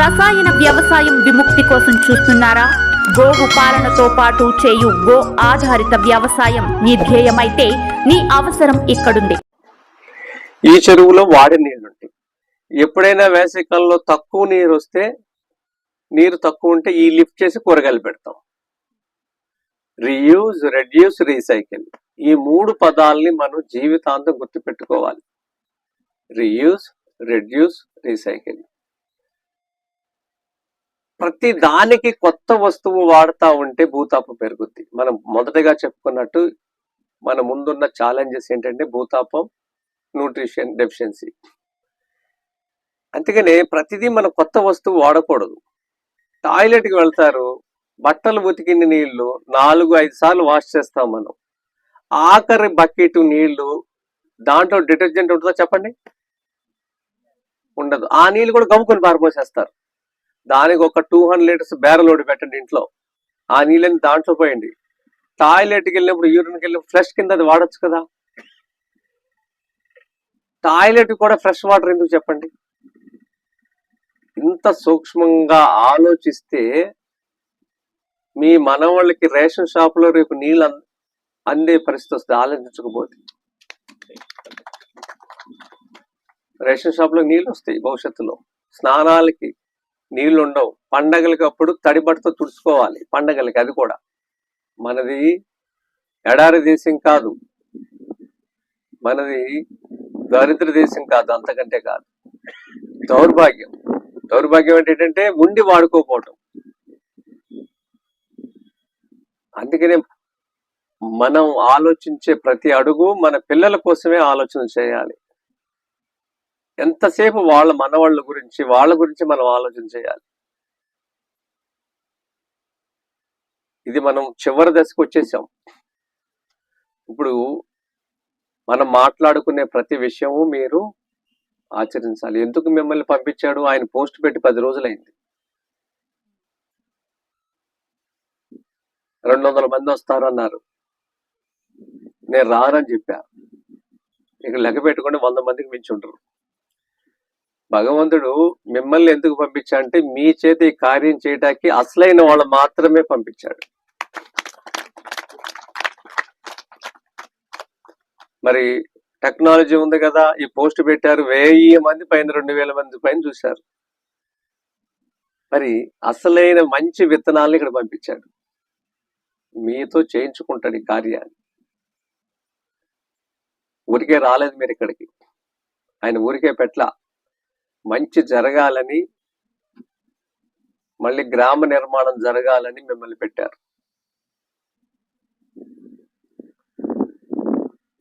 రసాయన వ్యవసాయం విముక్తి కోసం చూస్తున్నారా? గోవు పాలనతో పాటు చేయు గో ఆధారిత వ్యవసాయం నీ ధ్యేయమైతే నీ అవసరం ఇక్కడుంది. ఈ చెరువులో వాడే నీళ్ళు ఎప్పుడైనా వేసవికాలంలో తక్కువ నీరు వస్తే నీరు తక్కువ ఉంటే ఈ లిఫ్ట్ చేసి కూరగాయలు పెడతాం. Reuse reduce recycle. ఈ మూడు పదాలని మనం జీవితాంతం గుర్తుపెట్టుకోవాలి. Reuse reduce recycle. ప్రతి దానికి కొత్త వస్తువు వాడుతూ ఉంటే భూతాపం పెరుగుద్ది. మనం మొదటగా చెప్పుకున్నట్టు మన ముందున్న ఛాలెంజెస్ ఏంటంటే భూతాపం న్యూట్రిషన్ డెఫిషియన్సీ అందుకనే ప్రతిదీ మనం కొత్త వస్తువు వాడకూడదు. టాయిలెట్కి వెళ్తారు బట్టలు ఉతికిన నీళ్ళు నాలుగు ఐదు సార్లు వాష్ చేస్తాం మనం. ఆఖరి బకెట్ నీళ్ళు దాంట్లో డిటర్జెంట్ ఉంటుందో చెప్పండి? ఉండదు. ఆ నీళ్ళు కూడా గమ్ముకొని పారిపోసేస్తారు దానికి ఒక టూ హండ్రెడ్ లీటర్స్ బేరలోడి పెట్టండి ఇంట్లో. ఆ నీళ్ళని దాంట్లో పోయండి. టాయిలెట్కి వెళ్ళినప్పుడు యూరిన్కి వెళ్ళినప్పుడు ఫ్లష్ కింద అది వాడొచ్చు కదా. టాయిలెట్ కూడా ఫ్రెష్ వాటర్ ఎందుకు చెప్పండి? ఇంత సూక్ష్మంగా ఆలోచిస్తే మీ మనవాళ్ళకి రేషన్ షాప్లో రేపు నీళ్ళు అంద- అందే పరిస్థితి వస్తుంది. ఆలోచించకపోతే. రేషన్ షాప్లో నీళ్ళు వస్తాయి భవిష్యత్తులో. స్నానాలకి నీళ్ళు ఉండవు పండగలకి అప్పుడు తడి తుడుచుకోవాలి. పండగలకి అది కూడా. మనది ఎడారి దేశం కాదు. మనది దరిద్ర దేశం కాదు. అంతకంటే కాదు. దౌర్భాగ్యం. దౌర్భాగ్యం ఏంటంటే ఉండి వాడుకోపోవటం. అందుకనే మనం ఆలోచించే ప్రతి అడుగు మన పిల్లల కోసమే ఆలోచన చేయాలి. ఎంతసేపు వాళ్ళ మనవాళ్ళ గురించి వాళ్ళ గురించి మనం ఆలోచన చేయాలి? ఇది మనం చివరి దశకు వచ్చేసాం. ఇప్పుడు మనం మాట్లాడుకునే ప్రతి విషయము మీరు ఆచరించాలి. ఎందుకు మిమ్మల్ని పంపించాడు? ఆయన పోస్ట్ పెట్టి పది రోజులైంది. రెండు వందల మంది వస్తారు అన్నారు నేను రానని చెప్పా. ఇక లెక్క పెట్టుకుంటే వంద మందికి మించి ఉంటారు భగవంతుడు మిమ్మల్ని ఎందుకు పంపించా అంటే మీ చేత ఈ కార్యం చేయటానికి అసలైన వాళ్ళు మాత్రమే పంపించాడు. మరి టెక్నాలజీ ఉంది కదా ఈ పోస్ట్ పెట్టారు వెయ్యి మంది పైన రెండు వేల మంది పైన చూశారు. మరి అసలైన మంచి విత్తనాలను ఇక్కడ పంపించాడు. మీతో చేయించుకుంటాడు ఈ కార్యాన్ని. ఊరికే రాలేదు మీరు ఇక్కడికి. ఆయన ఊరికే పెట్ల మంచి జరగాలని మళ్ళీ గ్రామ నిర్మాణం జరగాలని మిమ్మల్ని పెట్టారు.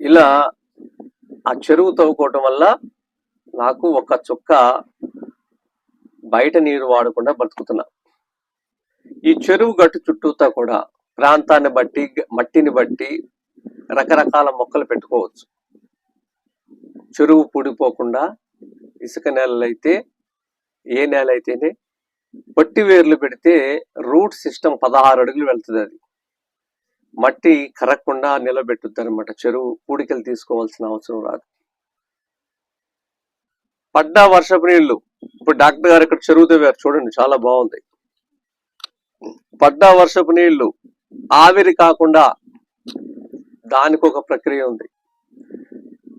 ఇలా ఆ చెరువు తవ్వుకోవటం వల్ల నాకు ఒక చుక్క బయట నీరు వాడకుండా బతుకుతున్నా. ఈ చెరువు గట్టు చుట్టూతా కూడా ప్రాంతాన్ని బట్టి మట్టిని బట్టి రకరకాల మొక్కలు పెట్టుకోవచ్చు. చెరువు పూడిపోకుండా ఇసుక నేలలు అయితే ఏ నేల అయితేనే పట్టి వేర్లు పెడితే రూట్ సిస్టమ్ పదహారు అడుగులు వెళ్తుంది అది. మట్టి కరగకుండా నిలబెట్టుద్ది అనమాట చెరువు పూడికలు తీసుకోవాల్సిన అవసరం రాదు. పడ్డ వర్షపు నీళ్ళు. ఇప్పుడు డాక్టర్ గారు ఇక్కడ చెరువు తవ్వారు. చూడండి చాలా బాగుంది. పడ్డ వర్షపు నీళ్ళు. ఆవిరి కాకుండా దానికి ఒక ప్రక్రియ ఉంది.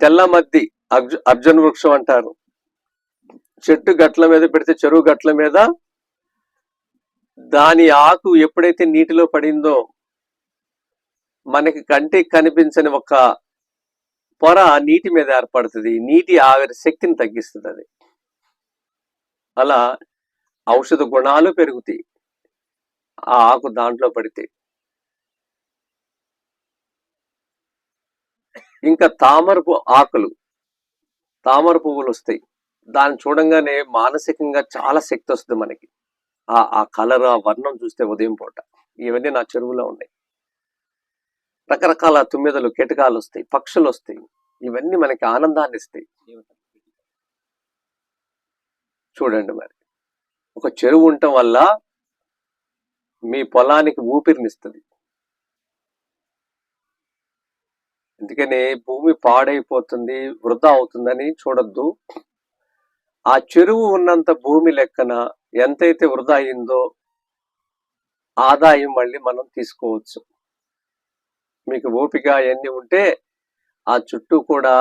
తెల్ల మద్ది. అర్జున్ వృక్షం అంటారు. చెట్టు గట్ల మీద పెడితే చెరువు గట్ల మీద దాని ఆకు ఎప్పుడైతే నీటిలో పడిందో మనకి కంటికి కనిపించని ఒక పొర నీటి మీద ఏర్పడుతుంది. నీటి ఆవిరి శక్తిని తగ్గిస్తుంది అది. అలా ఔషధ గుణాలు పెరుగుతాయి. ఆ ఆకు దాంట్లో పడితే. ఇంకా తామరపు ఆకులు తామర పువ్వులు వస్తాయి. దాన్ని చూడంగానే మానసికంగా చాలా శక్తి వస్తుంది మనకి. ఆ ఆ కలర్ ఆ వర్ణం చూస్తే ఉదయం పూట. ఇవన్నీ నా చెరువులో ఉన్నాయి. రకరకాల తుమ్మెదలు కీటకాలు వస్తాయి పక్షులు వస్తాయి. ఇవన్నీ మనకి ఆనందాన్ని ఇస్తాయి. చూడండి మరి. ఒక చెరువు ఉండటం వల్ల మీ పొలానికి ఊపిరినిస్తుంది. అందుకనే భూమి పాడైపోతుంది వృధా అవుతుందని చూడొద్దు. ఆ చెరువు ఉన్నంత భూమి లెక్కన ఎంతైతే వృధా అయిందో ఆదాయం మళ్ళీ మనం తీసుకోవచ్చు. మీకు ఓపిక అవన్నీ ఉంటే ఆ చుట్టూ కూడా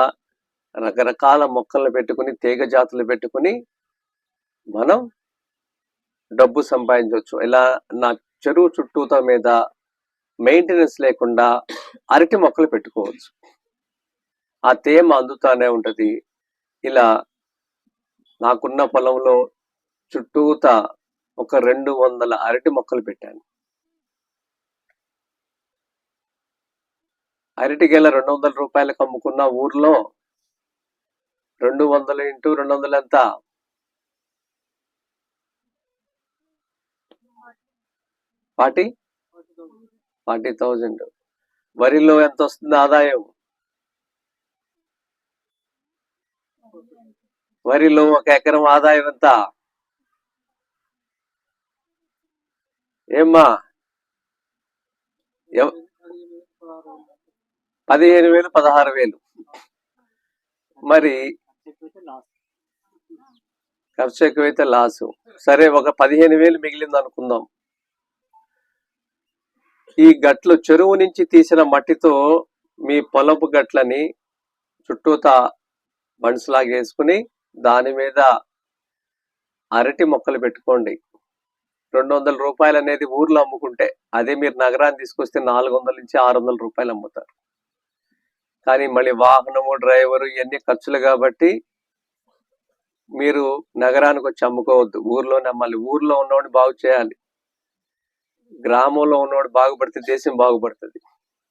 రకరకాల మొక్కలను పెట్టుకుని తీగ జాతులు పెట్టుకుని మనం డబ్బు సంపాదించవచ్చు. ఇలా నా చెరువు చుట్టూతో మీద మెయింటెనెన్స్ లేకుండా అరటి మొక్కలు పెట్టుకోవచ్చు. ఆ తేమ అందుతానే ఉంటుంది. ఇలా నాకున్న పొలంలో చుట్టూత ఒక రెండు వందల అరటి మొక్కలు పెట్టాను. అరటి రెండు వందల రూపాయలకు అమ్ముకున్న ఊర్లో రెండు వందలు ఇంటూ రెండు వందలు ఎంత? ఫార్టీ? Forty thousand. వరిలో ఎంత వస్తుంది ఆదాయం? వరిలో ఒక ఎకరం ఆదాయం ఎంత? ఏమ్మా? పదిహేను వేలు పదహారు వేలు. మరి ఖర్చు ఎక్కువైతే లాసు. సరే ఒక పదిహేను వేలు మిగిలింది అనుకుందాం ఈ గట్లు చెరువు నుంచి తీసిన మట్టితో మీ పొలపు గట్లని చుట్టూతా బండ్స్లాగా వేసుకుని దాని మీద అరటి మొక్కలు పెట్టుకోండి. రెండు వందల రూపాయలు అనేది ఊర్లో అమ్ముకుంటే అదే మీరు నగరాన్ని తీసుకొస్తే నాలుగు వందల నుంచి ఆరు వందల రూపాయలు అమ్ముతారు. కానీ మళ్ళీ వాహనము డ్రైవరు ఇవన్నీ ఖర్చులు కాబట్టి మీరు నగరానికి వచ్చి అమ్ముకోవద్దు. ఊర్లోనే మళ్ళీ ఊర్లో ఉన్నవాడిని బాగు చేయాలి. గ్రామంలో ఉన్నవాడు బాగుపడితే దేశం బాగుపడుతుంది.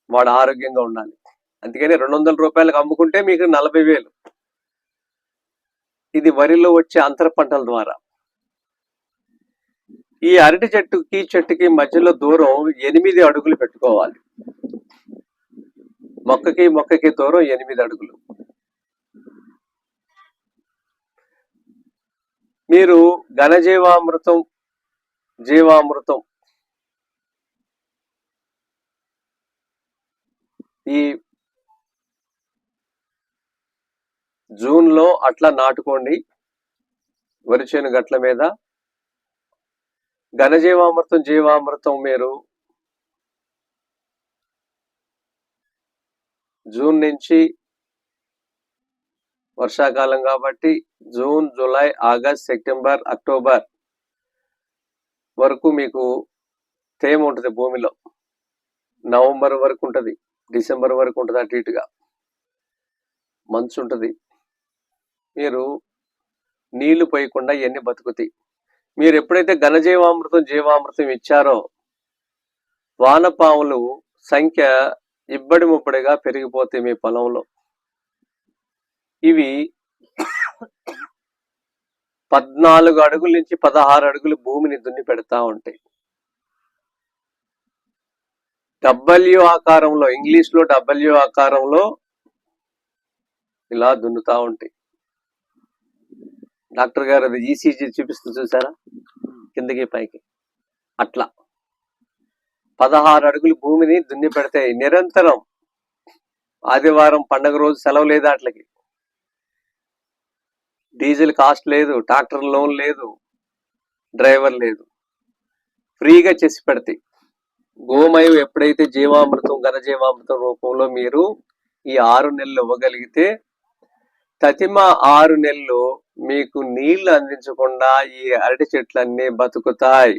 వాడు ఆరోగ్యంగా ఉండాలి. అందుకని రెండు వందల రూపాయలకు అమ్ముకుంటే మీకు నలభై వేలు. ఇది వరిలో వచ్చే అంతర పంటల ద్వారా. ఈ అరటి చెట్టుకి చెట్టుకి మధ్యలో దూరం ఎనిమిది అడుగులు పెట్టుకోవాలి. మొక్కకి మొక్కకి దూరం ఎనిమిది అడుగులు. మీరు ఘనజీవామృతం జీవామృతం ఈ జూన్లో అట్లా నాటుకోండి. వరిచేను గట్ల మీద. ఘనజీవామృతం జీవామృతం మీరు జూన్ నుంచి వర్షాకాలం కాబట్టి June July August September October వరకు మీకు తేమ ఉంటుంది భూమిలో. నవంబర్ వరకు ఉంటుంది. డిసెంబర్ వరకు ఉంటుంది అటు ఇటుగా. మంచు ఉంటుంది. మీరు నీళ్ళు పోయకుండా ఇవన్నీ బతుకుతాయి మీరు ఎప్పుడైతే ఘనజీవామృతం జీవామృతం ఇచ్చారో వానపాములు సంఖ్య ఇబ్బడి ముబ్బడిగా పెరిగిపోతాయి మీ పొలంలో. ఇవి పద్నాలుగు అడుగుల నుంచి పదహారు అడుగులు భూమిని దున్ని పెడతా ఉంటాయి. డబ్ల్యూ ఆకారంలో ఇంగ్లీష్లో డబ్ల్యూ ఆకారంలో ఇలా దున్నుతా ఉంటాయి డాక్టర్ గారు అది ఈసీజీ చూపిస్తూ చూసారా? కిందకి పైకి. అట్లా. పదహారు అడుగులు భూమిని దున్ని పెడతాయి నిరంతరం ఆదివారం పండగ రోజు సెలవు లేదు అట్లకి. డీజిల్ కాస్ట్ లేదు ట్రాక్టర్ లోన్ లేదు డ్రైవర్ లేదు. ఫ్రీగా చేసి పెడతాయి గోమయం ఎప్పుడైతే జీవామృతం ఘనజీవామృతం రూపంలో మీరు ఈ ఆరు నెలలు ఇవ్వగలిగితే తతిమ ఆరు నెలలు మీకు నీళ్ళు అందించకుండా ఈ అరటి చెట్లన్నీ బతుకుతాయి.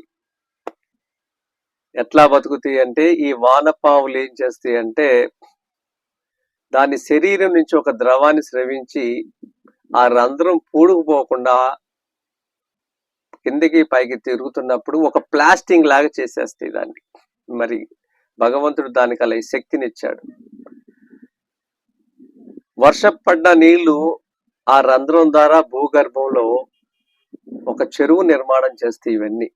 ఎట్లా బతుకుతాయి అంటే ఈ వానపాములు ఏం చేస్తాయి అంటే దాని శరీరం నుంచి ఒక ద్రవాన్ని స్రవించి ఆ రంధ్రం పూడుకుపోకుండా కిందకి పైకి తిరుగుతున్నప్పుడు ఒక ప్లాస్టింగ్ లాగా చేసేస్తాయి దాన్ని. మరి భగవంతుడు దానికి అలా శక్తినిచ్చాడు. వర్షం పడ్డ నీళ్ళు ఆ రంధ్రం ద్వారా భూగర్భంలో ఒక చెరువు నిర్మాణం చేస్తే ఇవన్నీ.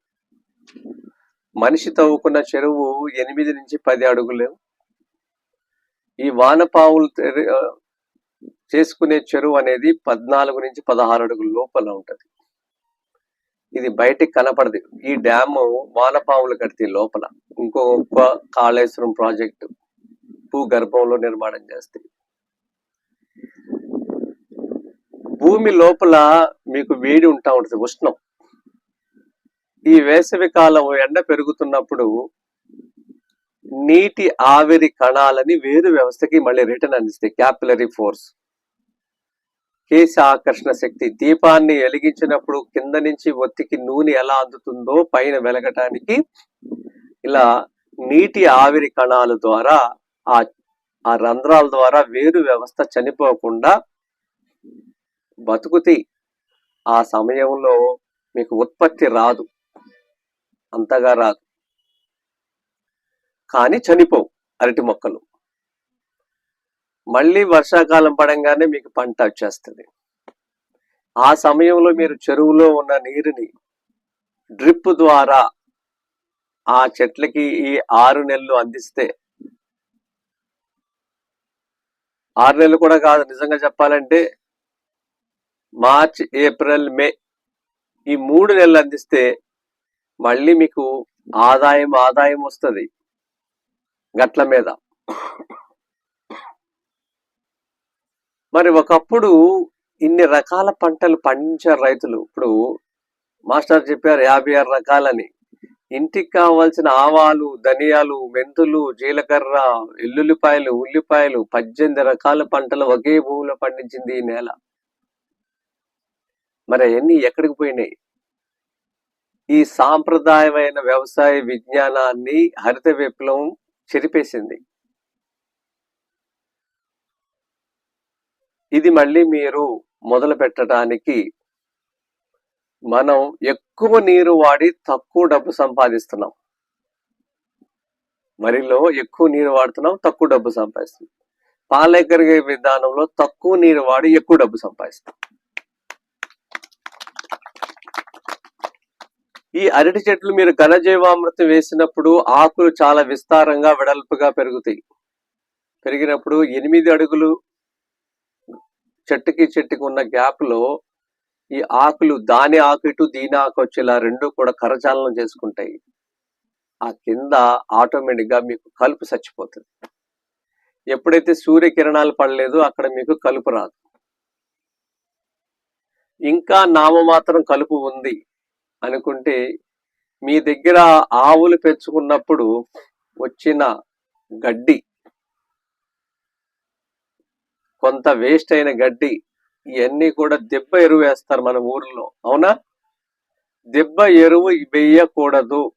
మనిషి తవ్వుకున్న చెరువు ఎనిమిది నుంచి పది అడుగులు. ఈ వానపావులు చేసుకునే చెరువు అనేది పద్నాలుగు నుంచి పదహారు అడుగుల లోపల ఉంటుంది. ఇది బయటికి కనపడదు. ఈ డ్యామ్ వానపాములు కడితే లోపల. ఇంకో కాళేశ్వరం ప్రాజెక్టు భూగర్భంలో నిర్మాణం చేస్తే. భూమి లోపల మీకు వేడి ఉంటా ఉంటుంది ఉష్ణం. ఈ వేసవి కాలం ఎండ పెరుగుతున్నప్పుడు నీటి ఆవిరి కణాలని వేరు వ్యవస్థకి మళ్ళీ రిటర్న్ అందిస్తాయి క్యాపిలరీ ఫోర్స్. కేశ ఆకర్షణ శక్తి. దీపాన్ని వెలిగించినప్పుడు కింద నుంచి ఒత్తికి నూనె ఎలా అందుతుందో పైన వెలగటానికి ఇలా నీటి ఆవిరి కణాల ద్వారా ఆ ఆ రంధ్రాల ద్వారా వేరు వ్యవస్థ చనిపోకుండా బతుకుతి ఆ సమయంలో మీకు ఉత్పత్తి రాదు. అంతగా రాదు. కానీ చనిపోవు అరటి మొక్కలు. మళ్ళీ వర్షాకాలం పడంగానే మీకు పంట వచ్చేస్తుంది. ఆ సమయంలో మీరు చెరువులో ఉన్న నీరుని డ్రిప్ ద్వారా ఆ చెట్లకి ఈ ఆరు నెలలు అందిస్తే ఆరు నెలలు కూడా కాదు నిజంగా చెప్పాలంటే మార్చ్ ఏప్రిల్ మే ఈ మూడు నెలలు అందిస్తే మళ్ళీ మీకు ఆదాయం ఆదాయం వస్తుంది గట్ల మీద. మరి ఒకప్పుడు ఇన్ని రకాల పంటలు పండించారు రైతులు. ఇప్పుడు మాస్టర్ చెప్పారు యాభై ఆరు రకాలని. ఇంటికి కావాల్సిన ఆవాలు ధనియాలు మెంతులు జీలకర్ర ఎల్లుల్లిపాయలు ఉల్లిపాయలు పద్దెనిమిది రకాల పంటలు ఒకే భూమిలో పండించింది ఈ నేల. మరి అవన్నీ ఎక్కడికి పోయినాయి? ఈ సాంప్రదాయమైన వ్యవసాయ విజ్ఞానాన్ని హరిత విప్లవం చెరిపేసింది. ఇది మళ్ళీ మీరు మొదలు పెట్టడానికి మనం ఎక్కువ నీరు వాడి తక్కువ డబ్బు సంపాదిస్తున్నాం. వరిలో ఎక్కువ నీరు వాడుతున్నాం తక్కువ డబ్బు సంపాదిస్తున్నాం. పాలేకరిగే విధానంలో తక్కువ నీరు వాడి ఎక్కువ డబ్బు సంపాదిస్తాం ఈ అరటి చెట్లు మీరు ఘనజీవామృతం వేసినప్పుడు ఆకులు చాలా విస్తారంగా వెడల్పుగా పెరుగుతాయి. పెరిగినప్పుడు ఎనిమిది అడుగులు చెట్టుకి చెట్టుకి ఉన్న గ్యాప్లో ఈ ఆకులు దాని ఆకు ఇటు దీని ఆకు వచ్చేలా రెండు కూడా కరచాలనం చేసుకుంటాయి. ఆ కింద ఆటోమేటిక్గా మీకు కలుపు చచ్చిపోతుంది. ఎప్పుడైతే సూర్యకిరణాలు పడలేదో అక్కడ మీకు కలుపు రాదు. ఇంకా నామమాత్రం కలుపు ఉంది అనుకుంటే మీ దగ్గర ఆవులు పెంచుకున్నప్పుడు వచ్చిన గడ్డి కొంత వేస్ట్ అయిన గడ్డి ఇవన్నీ కూడా దెబ్బ ఎరువు వేస్తారు మన ఊర్లో. అవునా? దెబ్బ ఎరువు వేయకూడదు.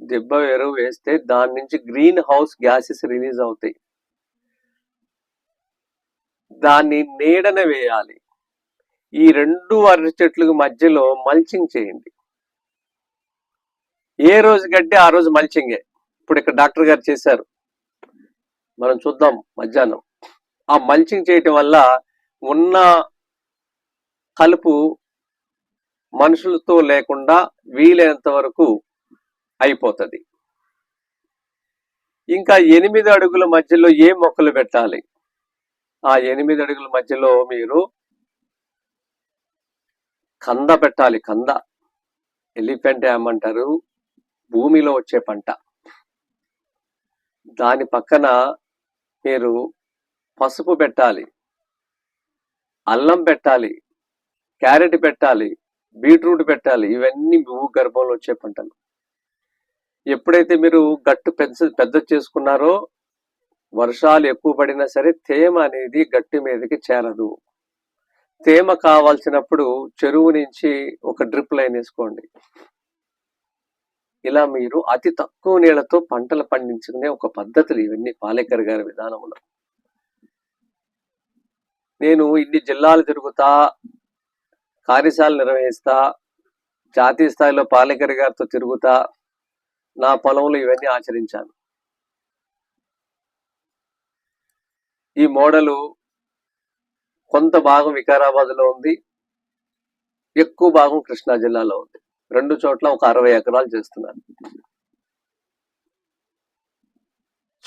దెబ్బ ఎరువు వేస్తే దాని నుంచి గ్రీన్ హౌస్ గ్యాసెస్ రిలీజ్ అవుతాయి. దాన్ని నీడన వేయాలి. ఈ రెండు అరటి చెట్లకు మధ్యలో మల్చింగ్ చేయండి. ఏ రోజు గడ్డి ఆ రోజు మల్చింగే. ఇప్పుడు ఇక్కడ డాక్టర్ గారు చేశారు. మనం చూద్దాం మధ్యాహ్నం. ఆ మల్చింగ్ చేయటం వల్ల ఉన్న కలుపు మనుషులతో లేకుండా వీలైనంత వరకు అయిపోతుంది. ఇంకా ఎనిమిది అడుగుల మధ్యలో ఏ మొక్కలు పెట్టాలి? ఆ ఎనిమిది అడుగుల మధ్యలో మీరు కంద పెట్టాలి కంద. ఎలిఫెంట్ ఏమంటారు భూమిలో వచ్చే పంట. దాని పక్కన మీరు పసుపు పెట్టాలి అల్లం పెట్టాలి క్యారెట్ పెట్టాలి బీట్రూట్ పెట్టాలి ఇవన్నీ భూగర్భంలో వచ్చే పంటలు. ఎప్పుడైతే మీరు గట్టు పెద్ద పెద్ద చేసుకున్నారో వర్షాలు ఎక్కువ పడినా సరే తేమ అనేది గట్టి మీదకి చేరదు. తేమ కావాల్సినప్పుడు చెరువు నుంచి ఒక డ్రిప్ లైన్ వేసుకోండి. ఇలా మీరు అతి తక్కువ నీళ్ళతో పంటలు పండించుకునే ఒక పద్ధతులు ఇవన్నీ పాలేకర్ గారి విధానంలో. నేను ఇన్ని జిల్లాలు తిరుగుతా కార్యశాలలు నిర్వహిస్తా జాతీయ స్థాయిలో పాలేకర్ గారితో తిరుగుతా నా పొలంలో ఇవన్నీ ఆచరించాను. ఈ మోడలు కొంత భాగం వికారాబాద్లో ఉంది ఎక్కువ భాగం కృష్ణా జిల్లాలో ఉంది. రెండు చోట్ల ఒక అరవై ఎకరాలు చేస్తున్నారు.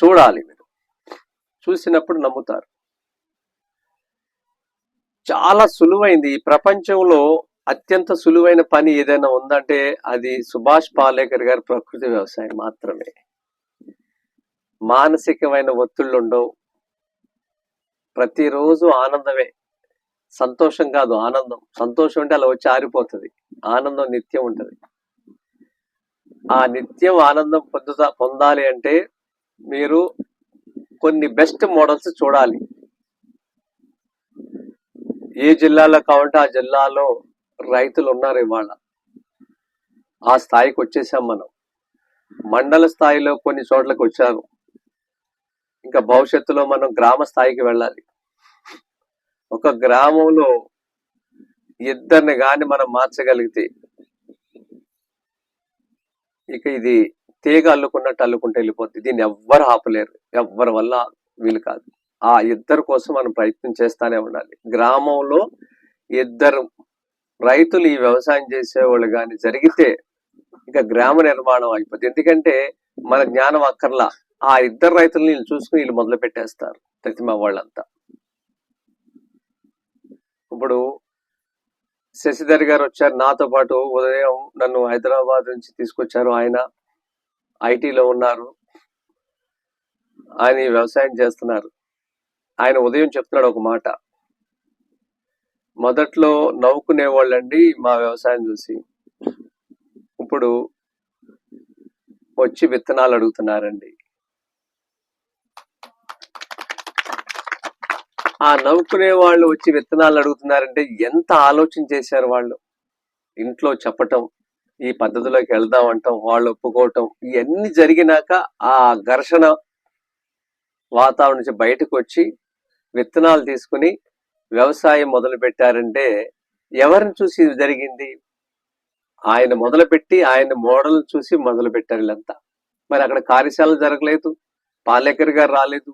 చూడాలి మీరు. చూసినప్పుడు నమ్ముతారు. చాలా సులువైంది. ఈ ప్రపంచంలో అత్యంత సులువైన పని ఏదైనా ఉందంటే అది సుభాష్ పాలేకర్ గారి ప్రకృతి వ్యవసాయం మాత్రమే. మానసికమైన ఒత్తిళ్ళు ఉండవు. ప్రతిరోజు ఆనందమే. సంతోషం కాదు ఆనందం. సంతోషం అంటే అలా వచ్చి ఆరిపోతుంది. ఆనందం నిత్యం ఉంటుంది. ఆ నిత్యం ఆనందం పొందుతా పొందాలి అంటే మీరు కొన్ని బెస్ట్ మోడల్స్ చూడాలి. ఏ జిల్లాలో కావాలంటే ఆ జిల్లాలో రైతులు ఉన్నారు ఇవాళ. ఆ స్థాయికి వచ్చేసాం మనం. మండల స్థాయిలో కొన్ని చోట్లకు వచ్చాము ఇంకా భవిష్యత్తులో మనం గ్రామ స్థాయికి వెళ్ళాలి. ఒక గ్రామంలో ఇద్దరిని కానీ మనం మార్చగలిగితే ఇక ఇది తీగ అల్లుకున్నట్టు అల్లుకుంటూ వెళ్ళిపోతుంది దీన్ని ఎవ్వరు ఆపలేరు. ఎవ్వరి వల్ల వీలు కాదు. ఆ ఇద్దరు కోసం మనం ప్రయత్నం చేస్తానే ఉండాలి. గ్రామంలో ఇద్దరు రైతులు ఈ వ్యవసాయం చేసేవాళ్ళు కానీ జరిగితే ఇంకా గ్రామ నిర్మాణం అయిపోతుంది ఎందుకంటే మన జ్ఞానం అక్కర్లా. ఆ ఇద్దరు రైతులను వీళ్ళు చూసుకుని వీళ్ళు మొదలు పెట్టేస్తారు ప్రతిమ వాళ్ళంతా. ఇప్పుడు శశిధర్ గారు వచ్చారు. నాతో పాటు ఉదయం నన్ను హైదరాబాద్ నుంచి తీసుకొచ్చారు. ఆయన ఐటీలో ఉన్నారు. ఆయన వ్యవసాయం చేస్తున్నారు. ఆయన ఉదయం చెప్తున్నాడు ఒక మాట. మొదట్లో నవ్వుకునే వాళ్ళండి మా వ్యవసాయం చూసి. ఇప్పుడు వచ్చి విత్తనాలు అడుగుతున్నారండి. ఆ నవ్వుకునే వాళ్ళు వచ్చి విత్తనాలు అడుగుతున్నారంటే ఎంత ఆలోచన చేశారు వాళ్ళు? ఇంట్లో చెప్పటం ఈ పద్ధతిలోకి వెళ్దాం అంటాం వాళ్ళు ఒప్పుకోవటం ఇవన్నీ జరిగినాక ఆ ఘర్షణ వాతావరణం నుంచి బయటకు వచ్చి విత్తనాలు తీసుకుని వ్యవసాయం మొదలు పెట్టారంటే ఎవరిని చూసి ఇది జరిగింది? ఆయన మొదలుపెట్టి ఆయన మోడల్ చూసి మొదలు పెట్టారు వీళ్ళంతా. మరి అక్కడ కార్యశాల జరగలేదు పాలేకర్ గారు రాలేదు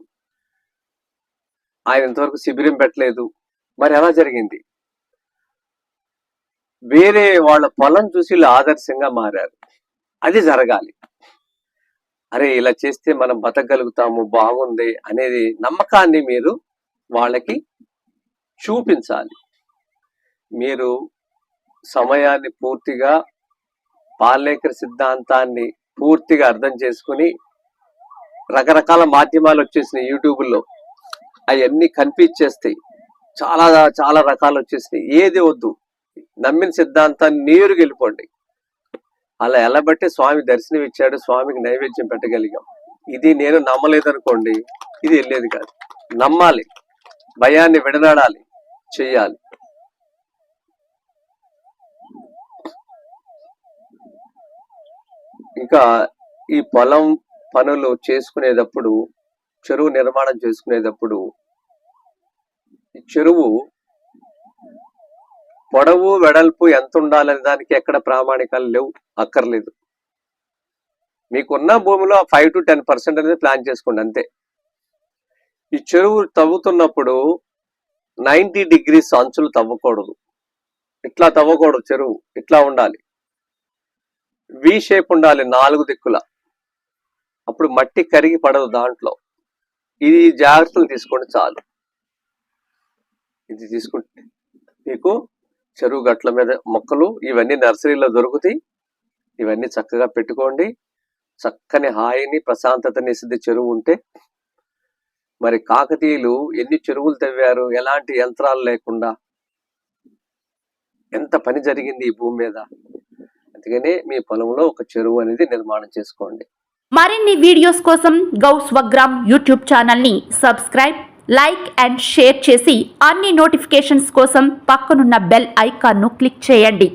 ఆయన ఇంతవరకు శిబిరం పెట్టలేదు. మరి ఎలా జరిగింది? వేరే వాళ్ళ పొలం చూసి వీళ్ళు ఆదర్శంగా మారారు. అది జరగాలి. అరే ఇలా చేస్తే మనం బతకగలుగుతాము బాగుంది అనేది నమ్మకాన్ని మీరు వాళ్ళకి చూపించాలి. మీరు సమయాన్ని పూర్తిగా పాలేకర్ సిద్ధాంతాన్ని పూర్తిగా అర్థం చేసుకుని రకరకాల మాధ్యమాలు వచ్చేసినాయి యూట్యూబ్లో. అవన్నీ కనిపించేస్తాయి. చాలా చాలా రకాలు వచ్చేసినాయి. ఏది వద్దు. నమ్మిన సిద్ధాంతాన్ని నేరుగా వెళ్ళిపోండి. అలా ఎలాబట్టి స్వామి దర్శనం ఇచ్చాడు స్వామికి నైవేద్యం పెట్టగలిగాం. ఇది నేను నమ్మలేదనుకోండి ఇది వెళ్ళేది కాదు. నమ్మాలి. భయాన్ని విడనాడాలి చెయ్యాలి ఇంకా ఈ పొలం పనులు చేసుకునేటప్పుడు చెరువు నిర్మాణం చేసుకునేటప్పుడు ఈ చెరువు పొడవు వెడల్పు ఎంత ఉండాలనే దానికి ఎక్కడ ప్రామాణికాలు లేవు అక్కర్లేదు. మీకున్న భూమిలో ఫైవ్ టు టెన్ పర్సెంట్ అనేది ప్లాన్ చేసుకోండి అంతే. ఈ చెరువు తవ్వుతున్నప్పుడు నైంటీ డిగ్రీస్ అంచులు తవ్వకూడదు. ఇట్లా తవ్వకూడదు చెరువు ఇట్లా ఉండాలి. వి షేప్ ఉండాలి నాలుగు దిక్కుల. అప్పుడు మట్టి కరిగి పడదు దాంట్లో. ఇది జాగ్రత్తలు తీసుకోండి చాలు. ఇది తీసుకుంటే మీకు చెరువు గట్ల మీద మొక్కలు ఇవన్నీ నర్సరీలో దొరుకుతాయి. ఇవన్నీ చక్కగా పెట్టుకోండి. చక్కని హాయిని ప్రశాంతతని ఇస్తుంది చెరువు ఉంటే. మరి కాకతీయులు ఎన్ని చెరువులు తవ్వారు? ఎలాంటి యంత్రాలు లేకుండా ఎంత పని జరిగింది ఈ భూమి మీద? అందుకనే మీ పొలంలో ఒక చెరువు అనేది నిర్మాణం చేసుకోండి. మరిన్ని వీడియోస్ కోసం గౌ స్వగ్రామ్ యూట్యూబ్ ఛానల్ని సబ్స్క్రైబ్ లైక్ అండ్ షేర్ చేసి అన్ని నోటిఫికేషన్స్ కోసం పక్కనున్న బెల్ ఐకాన్ను క్లిక్ చేయండి.